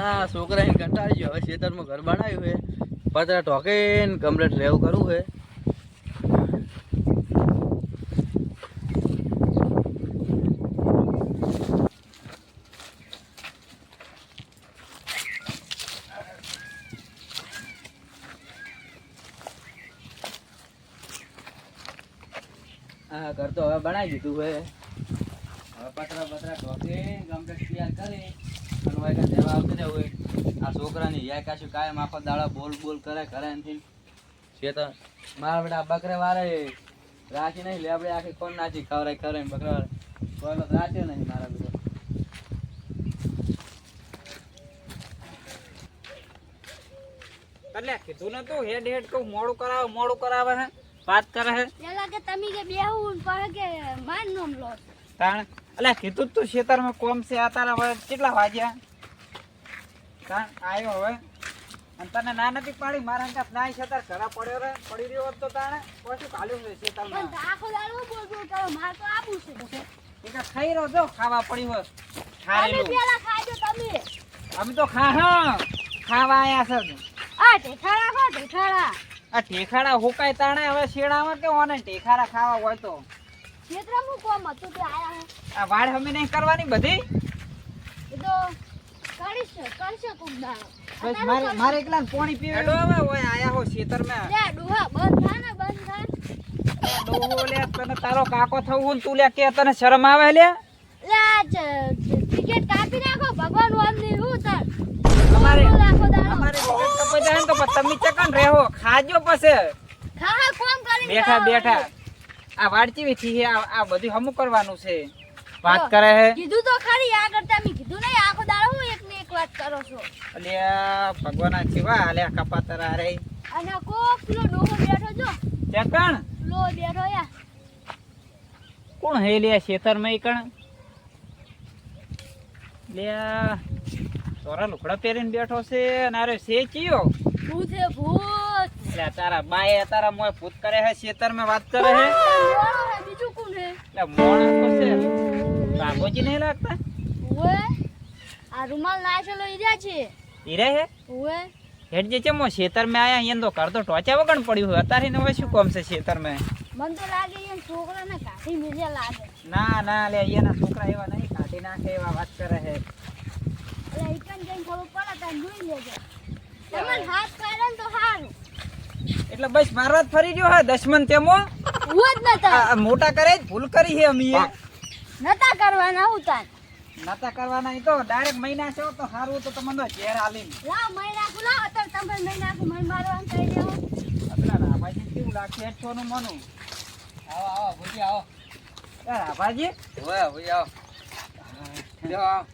આ છોકરા કંટાળી ગયો. હવે ખેતરમાં ઘર બનાવ્યું છે. પતરા ઢોકે ને કમ્પ્લેટ રહેવું કરવું છે. હા ઘર તો હવે બનાવી દીધું છે. હવે પતરા પતરા ઢોકે કમ્પ્લેટ તૈયાર કરી. અને દેવા આવતી રહેવું હોય. આ છોકરાની યા કાશું કાયમ આખો દાડો બોલ બોલ કરે કરે નથી. છે તો મારા બેટા બકરે વારે રાખી નહીં લે આપણે આખી કોણ નાચી ખવરાય કરે બકરા વારે બોલો રાખ્યો નહીં મારા બેટા. એટલે કીધું ને તું હેડ હેડ કહું મોડું કરાવે મોડું કરાવે હે વાત કરે હે. પેલા કે તમે કે બેહું ને કે માન નામ લો તાણ? એટલે કીધું તું ખેતરમાં કોમ છે આ તારા હવે કેટલા વાગ્યા? આવ્યો હવે? અને તને ના નથી પાડી? મારા અંગાત ના છે તાર ઘરા પડ્યો રે પડી રહ્યો હોત તો તાણે. પછી કાલ્યું છે ખેતરમાં આખો દાડો બોલ બોલ કરો માર તો આપું છે. એ ખાઈ રહ્યો જો ખાવા પડી હોય ખાઈ પેલા ખાજો તમે. અમે તો ખા હા. ખાવા આયા છે આ ટેઠાડા ખો આ ઠેખાડા હોકાય તાણે હવે શેડામાં કે ઓને ઠેખાડા ખાવા હોય તો? ક્ષેત્રમાં હું કોમ હતું તે આયા હે. આ વાડ હમે નહીં કરવાની બધી? એ તો કરીશ કરશે કોક દાડો. બસ મારે મારે એકલા પાણી પીવે હવે ઓય આયા હો ખેતરમાં. લે ડોહા બંધ થા ને બંધ થા ડોહો લે તને તારો કાકો થવું ને તું લે કે તને શરમ આવે લે? લે ટિકિટ કાપી નાખો ભગવાન વામની હું તાર. અમારે. અમારી વિકેટ કપાઈ જાય ને તો પછી તમે ચકન રહેવો ખાજો પછી. ખા કોમ કરીને બેઠા બેઠા. આ વાડચી થી છે? આ આ બધું હમું કરવાનું છે. વાત કરે હે? કીધું તો ખરી આ કરતા મી કીધું નહીં આખો દાડો હું એક ને એક વાત કરો છો? અલે ભગવાન જીવા આલે કપાતરા રે અને કોક પેલો ડોહો બેઠો જો. ચકણ લો બેઠો યા. કોણ હે લે શેતર મે કણ? લે તોરા લુકડા પહેરીને બેઠો છે અને અરે છે ચિયો ભૂત છે ભૂત? એટલે તારા બાએ તારા મોય ભૂત કરે હે શેતરમાં વાત કરે હે? બીજું કોણ હે એટલે મોણ છે બાબોજી નહીં લાગતા? ઓએ આ રૂમાલ નાશેલો ઈર્યા છે. હીરે હે? ઓએ હેડ જે છે મો ખેતરમાં આયા અહીંયા તો ઘર તો ટોચા વગણ પડ્યું હોય. અત્યારે ને હવે શું કોમ છે શેતર મે મન તો લાગે છોકરા છોકરાને કાઢી મેલ્યા લાગે. ના ના લે અહીંયાના છોકરા એવા નહીં કાઢી નાખે એવા વાત કરે હે. એટલે ઈકન જઈને ખબર પડે તાર જોઈ લેજો. તમને હાથ કાઢે તો સારું એટલે બસ મારવા જ ફરી ગયો હે દશમન તેમો. હું જ નતા. મોટા કરે જ ભૂલ કરી હે. અમીએ નતા કરવાના હું તાર નતા કરવાના ઈ તો ડાયરેક્ટ મહિના છે તો સારું તો તમને ઝેર આલી લા મહિના નાખું લાવ અત્યારે તમે મહિના કુ મન મારવાનું કહી દેવો અતલા રાભાજી કેવું લાગશે હેઠ છોનું મનું? આવો આવો ભૂજી આવો. રાભાજી. ઓય ભૂજી આવો. લ્યો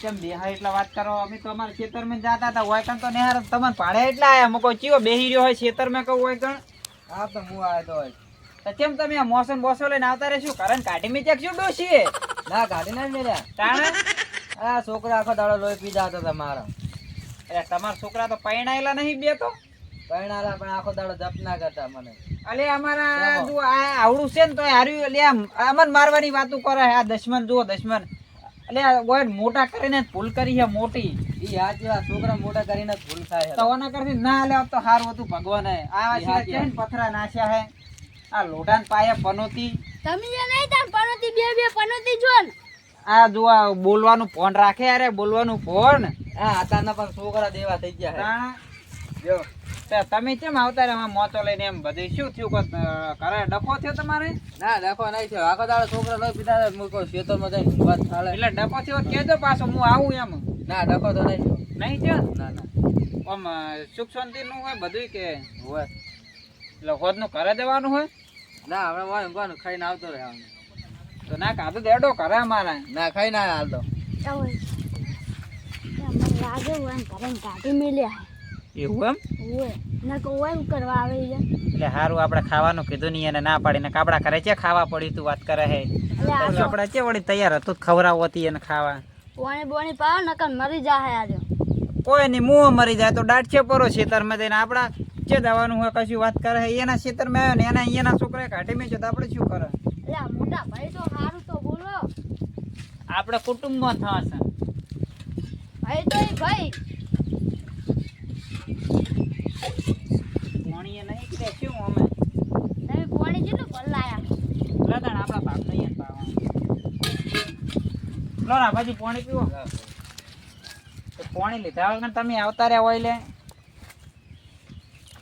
કેમ બેહાર એટલા વાત કરો? અમે તો અમારા ખેતરમાં જતા હતા હોય કણ તો નેહાર તમને પાડે એટલા આયા. મુકો ચિયો બેહી રહ્યો હોય ખેતરમાં કહું હોય કણ હા તો હું આવ્યો તો હોય. તો કેમ તમે આ મોસમ બોસો લઈને આવતા રહેશું? કારણ કાઢી મેં ચેક શું ડોસીએ ના કાઢી ના મેળ્યા તાણે? આ છોકરા આખો દાડો લોહી પીધા હતા તમારા અરે તમારા છોકરા તો પૈણાયેલા નહીં બે તો? પરણાલા પણ આખો દાડો જપ ના કરતા મને. અલે અમારા? જો આ આવડું છે ને તો હાર્યું. લે અમન મારવાની વાતો કરે. આ દશમન જુઓ દશમન. એટલે ઓય મોટા કરીને ભૂલ કરી છે મોટી. ઈ આ જેવા છોકરા મોટા કરીને ભૂલ થાય તો ઓના કરતી ના લે તો હાર હતું ભગવાને. આ હાચી છે ને પથરા નાખ્યા હે? આ લોઢાન પાયા પનોતી. તમે જે નહીં તાર પનોતી બે બે પનોતી જો આ જો આ બોલવાનું ફોન રાખે અરે બોલવાનું ફોન. હા આતાના પણ છોકરા દેવા થઈ ગયા હે છે જો. તમે કેમ આવતા રહ્યા મોતો લઈને એમ બધું શું થયું? કોત કરે ડખો થયો તમારે? ના દેખો નહીં થયો. આખો દાડો છોકરા લઈ પીધા મૂકો ખેતરમાં જઈને વાત ચાલે એટલે ડખો થયો કેજો પાછો હું આવું એમ. ના ડખો તો નહીં થયો. નહીં થયો? ના ના. આમ સુખ શાંતિ નું હોય બધું કે? હોય. એટલે હોદનું ઘરે દેવાનું હોય? ના હમણાં હોય ઊંઘવાનું ખાઈને આવતો રહે. તો ના કાધું દેડો કરે અમારા. ના ખાઈ ના હાલતો. લાગે હોય એમ કરીને કાઢી મેલ્યા એવું એમ? કરવા આવે છે. એટલે સારું આપણે ખાવાનું કીધું નહીં એને ના પાડીને કાપડા કરે છે ખાવા પડી તું વાત કરે હે. આપણે છે વળી તૈયાર હતું ખવડાવવું હતી એને ખાવા. પાણી બોણી પાવ નકર મરી જાહે આજે કોઈ નહીં મું મરી જાય તો દાટ છે પરો ખેતરમાં જઈને આપણા જે દવાનું હોય કશું વાત કરે હે એના ખેતરમાં આવ્યો ને એના અહીંયાના છોકરા કાઢી મેં છે તો આપણે શું કરે? એટલે મોટા ભાઈ તો સારું તો બોલો. આપણે કુટુંબમાં થશે ભાઈ તો એ ભાઈ પોણીએ નહીં કે શું અમે? તમે પાણી કેટલું ભરલાયા લગન આપણા ભાગ નહીં પાવાનું લો ના પાણી પીવો. તો પાણી લીધા વગર તમે આવતા રહ્યા હોય લે.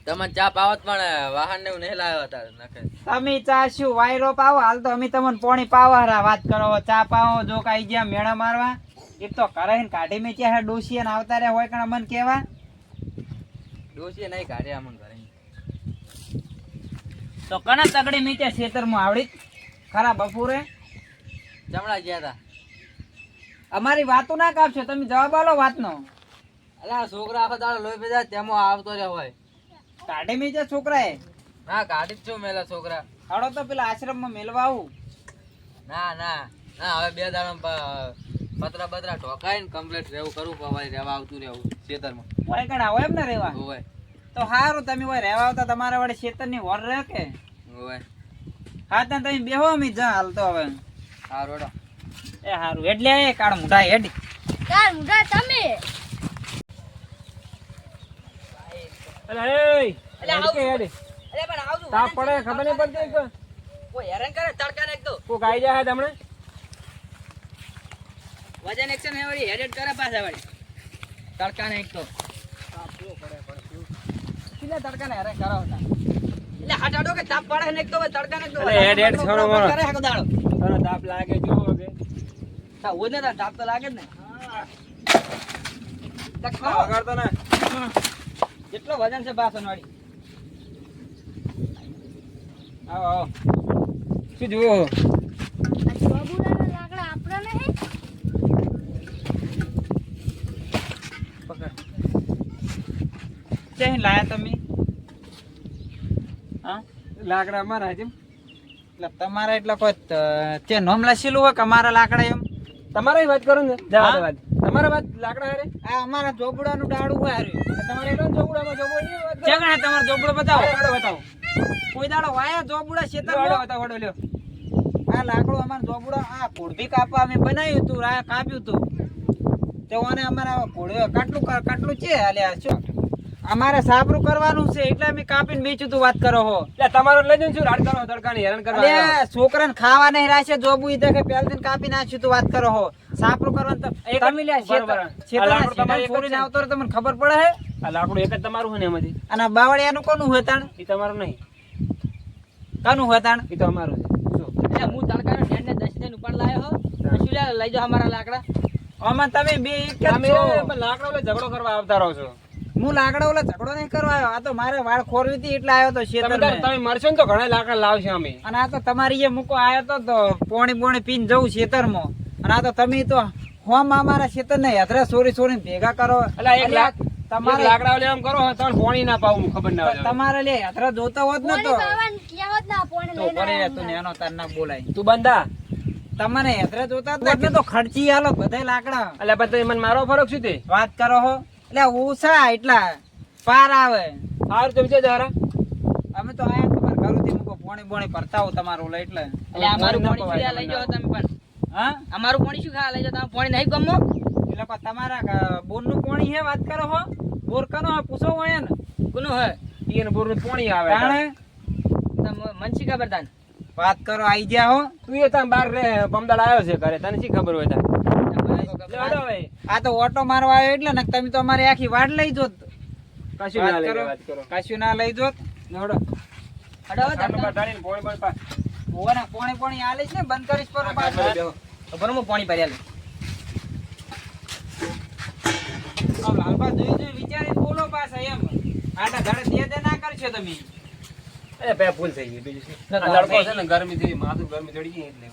તમે ચા પાવત પણ વાહન ને એવું નહીં લાવ્યો હતા નકે તમે ચા શું વાયરો પાવો? હાલ તો અમે તમને પોણી પાવા વાત કરો. ચા પાવો જો કાઈ જ્યાં મેળા મારવા. એક તો કરે ને કાઢી મેચ્યા હે ડોસી ને આવતા રહ્યા હોય કણ અમને કેવા ડોશીએ નહીં કાઢ્યા અમને ઘરે. તો કણા તગડી મીચે ખેતરમાં આવડી? ખરા બપોરે? જમણા ગયા હતા અમારી વાતો ના કાપશો તમે જવાબ આલો વાતનો. અલા આ છોકરા આખો દાડો લોહી પીધા તેમાં આવતો રહ્યો હોય. કાઢી મીચે છોકરાએ? ના કાઢી જ છું મેલા છોકરા. હાડો તો પેલા આશ્રમમાં મેલવા આવું. ના ના ના હવે બે દાડા પતરા બતરા ઢોકાઈને કમ્પ્લીટ રહેવું કરું પવાય રહેવા આવતું રહેવું ખેતરમાં. હોય કણ આવો એમ ને રહેવા? હોય. તો સારું તમે હોય રહેવા આવતા તમારા વડે ખેતરની વર રહે કે? હોય. હા તને તમે બેહો અમે જા હાલતો હવે. સારું એડો એ સારું એટલે એ કાળ મુઢા હેડ. કાળ મુઢા તમે? તાપ પડે ખબર નહીં પડતી કે કોઈ. હેરાન કરે તડકા ને એક તો. કોઈ આઈ જાય તમને વજન એક્શન હે વળી હેડેડ કરે પાછા વળી. તડકા ને એક તો. કેટલા તડકા ને હેરાન કરો હતા એટલે હટાડો કે તાપ પડે ને એક તો તડકા ને એક તો હેડ હેડ છોડો મારો. કરે હકો દાડો તને તાપ લાગે જો હવે. તા ઓને તા તાપ તો લાગે જ ને. હા. વગાડતો ને. કેટલો વજન છે બાસન વાળી. આવો આવો. શું જુઓ આ બાબુલાના લાકડા આપણા નહીં પકડ તમે? હા? લાકડા અમારા છે એટલે તમારા એટલે કોઈ ત- નોમ લસેલું હોય કે અમારા લાકડા એમ? તમારા વાત કરું ને. જવા વાત તમારા વાત લાકડા હારે? આ અમારા જોબડાનું ડાળું હોય હારે. તમારે એટલો ચોપડામાં ચોપડી વાત. તમારો ચોપડો બતાવો. કોઈ દાડો વાયા લ્યો, શેતર હાલો, બતાવો લ્યો. આ લાકડું અમારા ચોપડો આ પોડભી કાપવા અમે બનાવ્યું હતું આ કાપ્યું હતું. તો અમારે પોડ્યો કાટલું કાટલું છે હાલ્યા શું? અમારે સાબરું કરવાનું છે એટલે અમે કાપીને વેચ્યું તું વાત કરો હો. એટલે તમારો લઈ જઈને શું? રાડ કરો તડકાની હેરાન કરવા આવ્યા? છોકરાને ખાવા નહીં રાખે જોબુ ઈ દેખે પહેલથી કાપી નાખ્યું તું વાત કરો હો. સાપરું કરવાનું તો એક તમે લ્યા બરોબર. લાકડું તમારે શેતર એક જ છોડીને છે? આવતો તમને ખબર પડે હે. આ લાકડું એક જ તમારું છે ને એમાંથી? અને આ બાવળિયાનું કોનું હોય તાણ? એ તમારું નહીં. કાનું હોય તાણ? એ તો અમારું છે. એટલે હું તડકા ને ઠેડ ને દસ દિન ઉપર લાયો હો. શું લઈ જાઓ અમારા લાકડા. આમાં તમે બે એક જ છો. લાકડા ઝઘડો કરવા આવતા રહો છો. હું લાકડા ઓલા ઝઘડો નહીં કરવા આવ્યો. આ તો મારે વાળ ખોરવી હતી એટલે આવ્યો તો શેતર તમે મરશો ને તો ઘણા લાકડા લાવશે અમે. અને આ તો તમારી જે મૂકો આવ્યો તો તો પોણી પોણી પીને જવું ખેતરમાં અને આ તો તમે તો હોમ અમારા શેતર ને યાત્રા સોરી સોરી ભેગા કરો. એટલે એક લાખ તમારે તમારે લાકડા લેવા કરો તમને પોણી ના પાવું ખબર ના હોય તમારે લે યાત્રા જોતા હોત ને પાણી તો તો લઈને તું નેનો તાર ના બોલાય. તું બંધા. તમને યાત્રા જોતા તો ખર્ચી આલો બધા લાકડા. એટલે પછી મને મારો ફરક શું તે? વાત કરો હો. એટલે ઓછા એટલા. પાર આવે. સારું તમે જરા. અમે તો આયા તમારે ઘરેથી મુકો પોણી બોણી ભરતા હો તમારું લે એટલે. એટલે અમારું પોણી શું લઈ જાવ તમે પણ? હા? અમારું પોણી શું ખા લઈ જાવ તમે પોણી નહીં ગમો? એટલે લોકો તમારા બોરનું પોણી હે વાત કરો હો. બોર કનો હે પૂછો હોય ને કોનો હે? ઈયન બોરનું પોણી આવે. તાણે? તમે મનસી ખબર તાન? વાત કરો આઈ ગયા હો. તું એ ત્યાં બાર રે પમદાડ આવ્યો છે ઘરે. તને શી ખબર હોય હવે. આ તો ઓટો મારવા આવ્યો એટલે ને તમે તો અમારી આખી વાડ લઈ જોત. કશું ના લઈ કશું ના લઈ જોત. હટો. પાણી પોણી આલીશ ને બંધ કરીશ પર પાણી ભર્યા લઉં. લાલબા જોઈ બોલો પાછા એમ. આટા ધડે દે દે ના કરશો તમે. અરે બે ભૂલ થઈ ગઈ બીજું શું? ના, આ લડકો છે ને ગરમી થી માથું ગરમી ચડી ગઈ એટલે.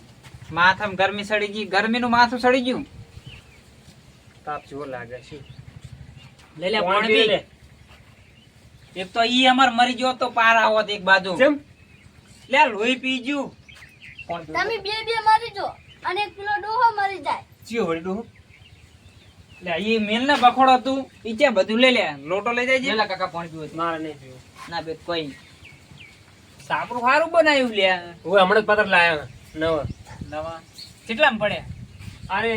માથામાં ગરમી સડી ગઈ ગરમીનું માથું સડી ગયું. તાપ જેવો લાગે છે. લે લે પાણી લે. એક તો ઈ અમાર મરી ગયો તો પાર આવત એક બાજુ. જેમ? લે લોહી પી ગયું પાણી તમે બે બે મરી જો અને એક કિલો ડોહો મરી જાય. ચિયો વળી ડોહો? લે ઈ મેલ ને બખોડો હતું ઈ ચે બધું લઈ લે. લોટો લઈ જાય લે કાકા પાણી પીવો મારે નહીં પીવું. ના બે કોઈ સાપરું સારું બનાવ્યું લે. હું હમણાં જ પતર લાયો નવા. નવા. કેટલામાં પડ્યા? અરે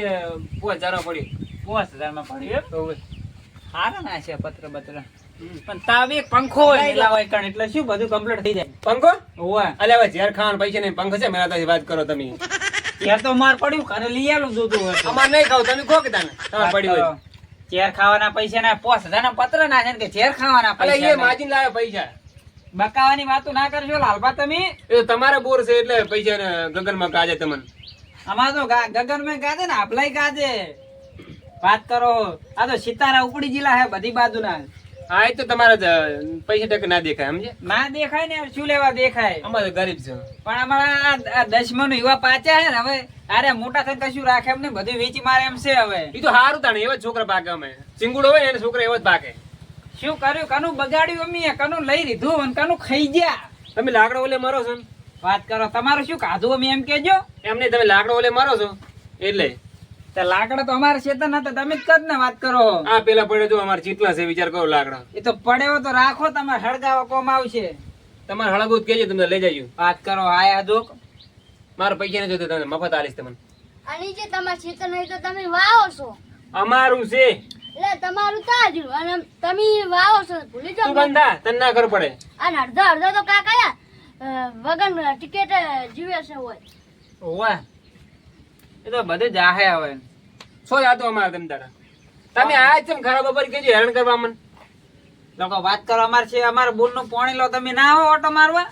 પોચ હજારો પડી પાંચ હજારમાં પડ્યું એમ? સારા ના છે પત્ર બત્ર પણ તાવે પંખો હોય કણ એટલે શું બધું કમ્પ્લીટ થઈ જાય? પંખો? ઓવા અલે હવે ઝેર ખાવાના પૈસા નહીં પંખો છે મેરા તો વાત કરો તમે. ચેર તો માર પડ્યું ઘરે લઈ આલું જોતું હોય અમાર નહીં ખાવ તમે ખો કે તાને તમારે પડી હોય. વાત ખાવાના પૈસા ના કરશો હજાર ના પત્ર ના છે કે ચેર ખાવાના પૈસા એ નહીં. લાવે પૈસા. બકાવાની વાતો ના કરજો લાલબા તમે? એ તમારે બોર છે એટલે પૈસા ગગન ગગનમાં કાજે તમને. અમાર તો ગગન મેં ગાજે ને આપલાય ગાજે. વાત કરો. આ તો સિતારા ઉપડી જિલ્લા હે બધી બાજુ ના હા એ તો તમારા પૈસા ટકા ના દેખાય સમજે ના દેખાય ને શું લેવા દેખાય? અમારે ગરીબ છે. પણ અમારા દસમા નું યુવા પાચ્યા હે ને હવે અરે મોટા થઈને કશું રાખે એમ ને બધું વેચી મારે એમ છે હવે. એ તો સારું તાણે એવા છોકરા ભાગે અમે. ચીંગુડો હોય ને એને છોકરા એવા જ ભાગે શું કર્યું? કનું બગાડ્યું અમી કનું લઈ લીધું અને કનું ખાઈ ગયા? તમે લાકડો ઓલે મરો છો વાત કરો તમારું શું કાધું અમે એમ કેજો એમ નહીં તમે લાકડો ઓલે મરો છો. એટલે. લાકડા તો અમારે ચેતન હતા તમે જ કદ ને વાત કરો આ પેલા પડે તો અમારે ચીતલા છે વિચાર કરો લાકડા. એ તો પડ્યો તો રાખો તમારે હળગાવા કોમ આવશે. તમારે હળગુત કેજો તમને લઈ જજો. વાત કરો આયા જોક મારા પૈસા નથી જોતો તમને મફત આલીશ તમને. અને જે તમારા ચેતન નહીં તો તમે વાવો છો. અમારું છે. એટલે તમારું તાજું અને તમે વાવો છો ભૂલી તું બંધા તને ના ખબર પડે. અને અડધો અડધો તો કાકા વગર ટિકિટ જીવે છે હોય. ઓવા એ તો બધે જાહે આવે છો જાતો અમારે તમે તારા? તમે આ ચમ ખરાબ બપોર કેજો હેરાન કરવા મન. લોકો વાત કરો અમારે છે અમારે બોલનું પોણી લો તમે ના આવો ઓટો મારવા?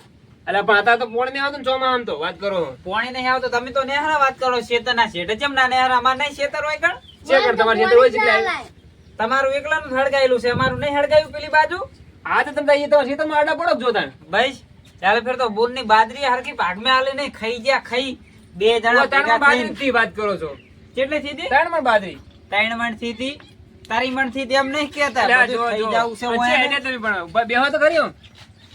એટલે પણ હતા તો પોણી નહીં આવતું ને ચોમાં આમ તો વાત કરો. પોણી નહીં આવતો તમે તો નેહરા વાત કરો શેતર ના શેઠ જેમ ના નેહરા? અમારે નહીં શેતર હોય કણ? શેતર તમારે શેતર હોય છે તમારું એકલાનું હળગાયેલું છે અમારું નહીં હળગાયું પેલી બાજુ? આ તો તમે એ શેતરમાં આડા પડો જ જોતા. ભાઈ ચાલે ફેર તો બોલની બાદરી હરકી ભાગમાં આલે નહીં ખાઈ ગયા ખાઈ. બે જણા ભેગા બાજરી વાત કરો છો. કેટલી થી ત્રણ મણ બાજરી. ત્રણ મણથી હતી તારી મણથી એમ નહીં કેતા બધું ખાઈ જાવું છે હું એને તમે પણ બેહો તો કર્યો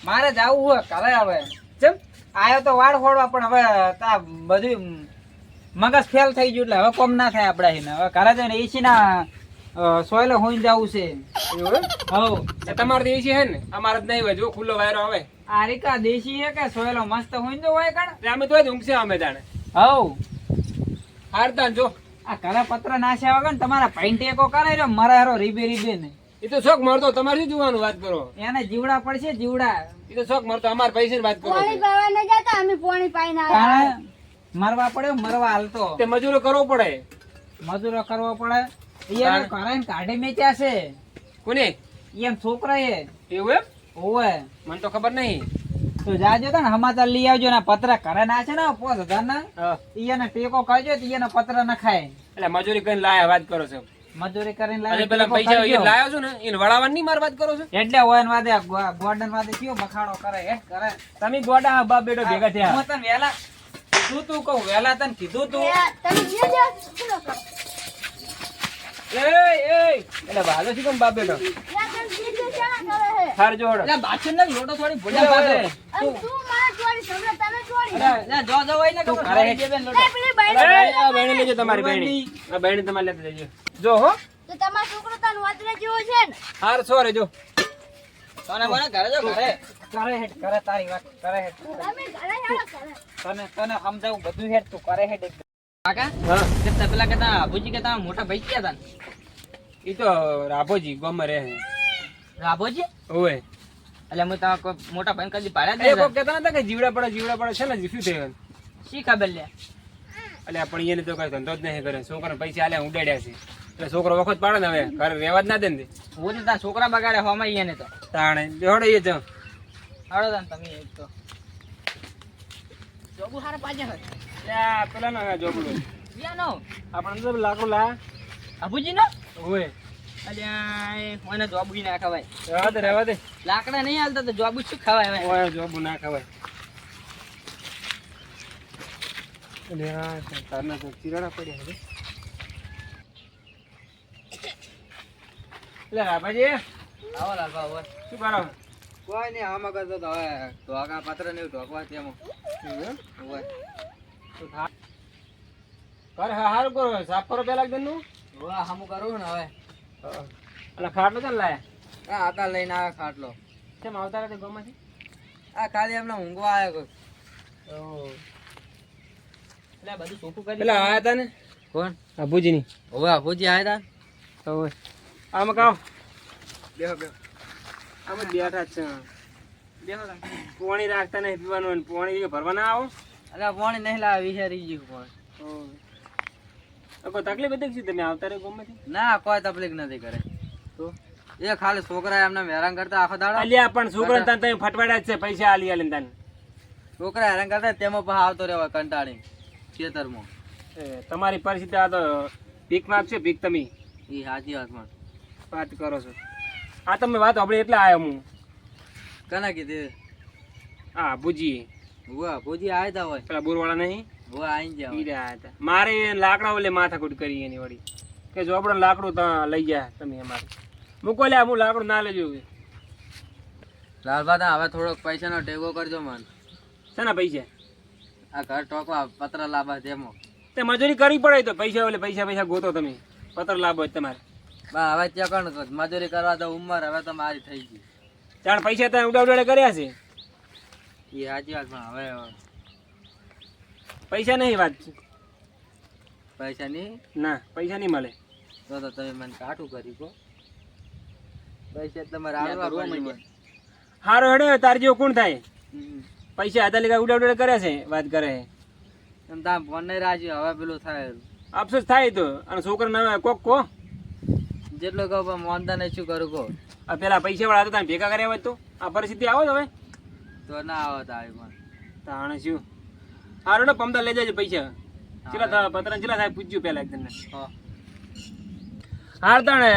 મારે જાવું હોય કાલે હવે ચમ? આયો તો વાળ ફોડવા પણ હવે તા બધું મગજ ફેલ થઈ ગયું એટલે હવે કોમ ના થાય આપડા હિને. હવે ઘરે જઈને એસી ના સોયલે હોઈને જવું છે. હવે તમારો તમારે હે ને? અમારે નહીં હોય જો ખુલ્લો વાયરો આવે. આ રીકા દેશી હે કે સોયલો મસ્ત હોઈને જો હોય કણ? અમે તો ઊંઘશે અમે તાણે હવ હારતા જો. આ ઘરે પત્ર નાખ્યા વગર ને તમારા ભાઈ ટેકો કરે રહ્યો મારા હારો રીબે રીબે ને. એ તો શોખ મારતો તમારે શું જોવાનું વાત કરો? એને જીવડા પડશે જીવડા. એ તો શોખ મારતો અમારે પૈસા વાત કરો પાણી છો. પાવા ન જતા અમે પાણી પાઈને આવ્યા. મરવા પડ્યો મરવા હાલતો. તે મજૂરો કરવો પડે. મજૂરો કરવો પડે. એને ઘરે કાઢી મેચ્યા છે. કોને? એમ છોકરા એ એવું એમ? ઓવે મને તો ખબર નહીં. તો જાજો તને સમાચાર લઈ આવજો ને પત્ર ઘરે ના છે ને પોસ હજાર ના. એને ટેકો કરજો તો એને પત્ર ના ખાય. એટલે મજૂરી કરીને લાયા વાત કરો છો. મજૂરી કરીને અને પેલા પૈસા. એ લાયો છો ને એને વળાવવાની ની માર વાત કરો છો? એટલે હોય ને વાદે ગોર્ડન વાદે કયો બખાડો કરે હે કરે. તમે ગોડા બાપ બેટો ભેગા થયા. હું તને વેલા કીધું તું કહું વેલા તને કીધું તું. એ, તમે જે જે એ એ. એટલે વાલો છે કેમ બાપ બેટો હાર એટલે બાછણ ને લોટો થોડી એટલે પાડો. તું મારા ચોરી સમજે, તમે ચોરી. એટલે જો જો હોય ને તું કરે સારી બેન લોટો. પેલી એ, આ બહેણી લેજો તમારી બહેણી. આ બહેણી તમારે લેતા જજો જો હો. તો તમારો છોકરો તને વાતરે જેવો છે ને. હાર છો રે જો. તને મને ઘરે જો ઘરે. કરે હેડ કરે તારી વાત કરે હેડ. તમે ઘરે આવો કરે તને તને સમજાવું બધું હેડ તું કરે હેડ. કાકા હા. કે પેલા કેતા અબુજી કેતા મોટા ભાઈ ક્યાં હતા ઈ તો રાભોજી ગમે રહે રાભોજી ઓવે. એટલે હું તમારા કોઈ મોટા ભાઈ કદી પાડ્યા જ નહીં કહેતા નતા કે જીવડા પડે જીવડા પડે છે ને શું થયું શી ખબર લે? એટલે પણ એને તો કઈ ધંધો જ નહીં કરે. છોકરાને પૈસા આલ્યા ઉડાડ્યા છે. એટલે છોકરો વખત પાડે ને હવે. ઘરે રહેવા જ ના દે ને તે. હું તો તારા છોકરા બગાડે હોમાં એને તો. તાણે. જોડે એ જ હાડો તાન તમે એક તો. જોબુ હારે પાજે હોય પેલા ના જો બોલો યા નો આપણે તો લાકડું લા. અબુજી નો ઓવે. અલ્યા જોબુ ના ખવાય. રહેવા દે રહેવા દે. લાકડા નહીં હાલતા તો જોબુ શું ખવાય જોબ ઓય જોબુ ના ખવાય. લ્યા, તારના તો ચીરાડા પડ્યા હવે. એટલે રાભાજી. આવો લાલબા હવે શું કરો? કોઈ નહીં આમાં કરતો તો હવે ઢોકા પાત્ર ને ઢોકવા તેમાં? હોય. કર હારું કરો સાફ કરો પેલા એકદમ હવે હામું કરું ને હવે. એટલે ખાટલો છે ને લાયા? આ આતા લઈને આવે ખાટલો. કેમ આવતા રહેતા ગામમાંથી? આ ખાલી એમને ઊંઘવા આવ્યો કોઈ. એટલે બધું કરી આયા હતા ને? કોણ? આ ભુજીની હવે ભુજી આયા હતા હવે. આમાં કાવ બેહો બેહો. આમાં બેઠા છે. બેહો પાણી રાખતા નહીં પીવાનું અને પાણી ભરવા ના આવો. અરે પાણી નહીં લાવે વિચારી ગયું પણ તો કોઈ તકલીફ હતી શું? તમે આવતા રહે ગમે ના કોઈ તકલીફ નથી કરે. તો એ ખાલી છોકરા એમને હેરાન કરતા આખો દાડો. અલ્યા પણ છોકરા તને તમે ફટવાડ્યા જ છે પૈસા આલી આલી તને. છોકરા હેરાન કરતા તેમાં પણ આવતો રહેવા કંટાળી ખેતરમાં. એ, તમારી પરિસ્થિતિ આ તો ભીખ છે પીક તમે. એ સાચી વાત પણ. વાત કરો છો. આ તમે વાત આપણે એટલે આવ્યો હું. કને કીધી? હા ભુજી હુઆ ભુજી આવ્યા હોય. પેલા બોરવાળા નહીં? મારે લાકડા ઓલે માથાકૂટ કરી એની વળી. કે જો આપણે લાકડું તો લઈ ગયા તમે અમારે. મૂકો લે હું લાકડું ના લેજો લાલભા હવે થોડોક પૈસાનો ટેકો કરજો મન. શેના પૈસા? આ ઘર ટોકવા પત્ર લાભા જેમો. તે મજૂરી કરવી પડે તો પૈસા ઓલે પૈસા પૈસા ગોતો તમે. પત્ર લાભો જ તમારે. બા હવે ત્યાં કોણ મજૂરી કરવા તો ઉંમર હવે તો મારી થઈ ગઈ. જાણ પૈસા તમે ઉડા ઉડાડે કર્યા છે? એ સાચી વાત પણ હવે પૈસા નહીં વાત છે. પૈસા નહીં? ના પૈસા નહીં મળે. તો તો તમે મને કાઠું કરી કહો. પૈસા તમારે આવવા પડશે હારો હેડે તાર જેવો કોણ થાય? પૈસા હતા લેખા ઉડા ઉડાડે કરે છે વાત કરે. છે એમ તાર ફોન નહીં રાજી હવે પેલું થાય. અફસોસ થાય તો અને છોકરો ના કોક કો જેટલું કહો પણ મોનતા નહીં શું કરું કહો. આ પેલા પૈસા વાળા હતા ભેગા કર્યા હોય તો? આ પરિસ્થિતિ આવો તો હવે. તો ના આવો તો આવી પણ. તાણે શું? હારો ને પમદા લઈ જાય પૈસા. ચિલા પતરા ચિલા થાય પૂછ્યું પેલા એક હા. હાર તાણે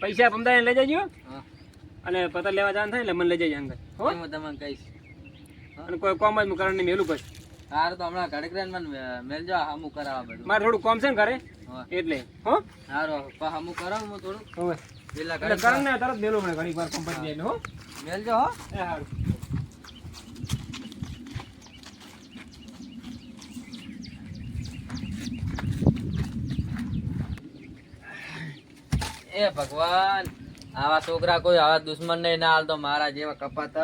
પૈસા પમદા લઈ જજો હા. અને પતર લેવા જવાનું થાય એટલે મને લઈ જજે અંગર હો? હું તમને કહીશ. અને કોઈ કોમ જ હું કારણ મેલું પછી હાર તો હમણાં ઘડકરાન મને મેલજો હમુ કરાવવા બધું. મારે થોડું કોમ છે ને ઘરે? એટલે હો? હારો હમું કરાવું હું થોડું હવે. એટલે ઘડીક ને તરત મેલું મને ઘણી વાર કોમ જાય એટલે હો? મેલજો હો. એ હારું. એ ભગવાન આવા છોકરા કોઈ આવા દુશ્મન નહીં ના હાલતો મારા જેવા કપાત.